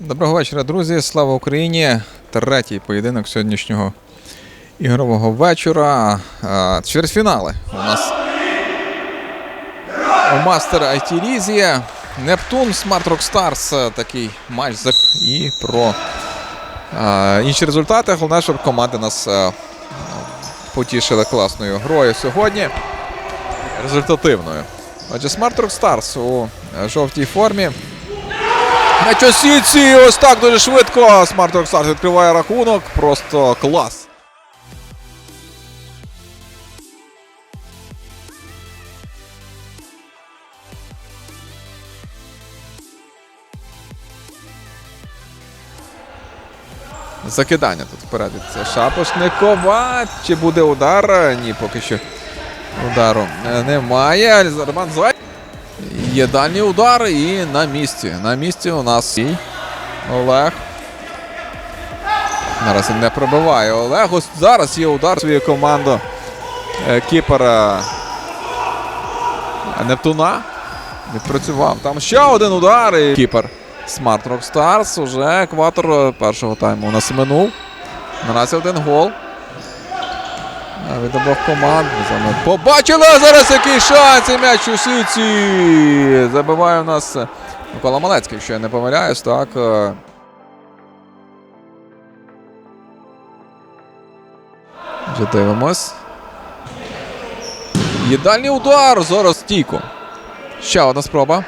Доброго вечора, друзі. Слава Україні! Третій поєдинок сьогоднішнього ігрового вечора. Чвертьфінали у нас у Мастер IT Лізі. Нептун, Smart Rock Stars. Такий матч і про інші результати. Головне, щоб команди нас потішили класною грою сьогодні. Результативною. Отже, Rock Stars у е, жовтій формі. М'яч у ось так дуже швидко. Smart Rock відкриває рахунок. Просто клас. Закидання тут вперед від Шапошникова. Чи буде удар? Ні, поки що удару немає. Роман Зай. Є дальній удар і на місці. На місці у нас Олег. Зараз він не пробиває. Олег. Ось зараз є удар своєї команди е, кіпера Нептуна. Відпрацював. Там ще один удар. І кіпер Smart Rock Stars. Уже екватор першого тайму у нас минув. Наразі один гол. Від обох команд. Побачили зараз який шанс і м'яч у сіці. Забиває у нас е, Микола Малецький, якщо я не помиляюсь, так. е. Вже дивимось. Є дальній удар. Зараз стійко. Ще одна спроба.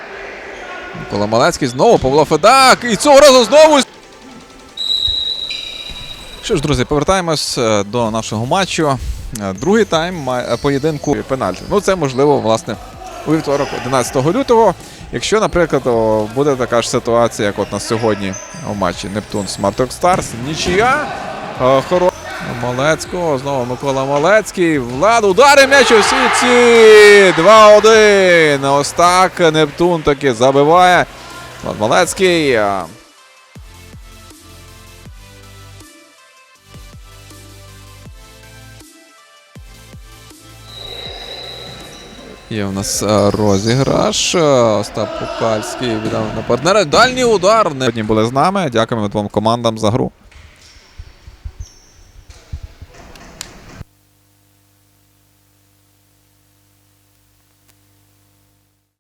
Микола Малецький знову Павло Федак. І цього разу знову. Що ж, друзі, повертаємось е, до нашого матчу. Е, Другий тайм е, поєдинку пенальті. Ну, це можливо, власне, у вівторок, 11 лютого. Якщо, наприклад, буде така ж ситуація, як от на сьогодні у матчі Нептун Rock Stars. Нічия. Е, Хоро... Малецького. Знову Микола Малецький. Влад удари м'яч у сітці. 2-1. Ось так Нептун таки забиває. Влад Малецький. Є у нас е, розіграш. Е, Остап Пукальський віддав на партнера. Дальній удар. Сьогодні були з нами. Дякуємо двом командам за гру.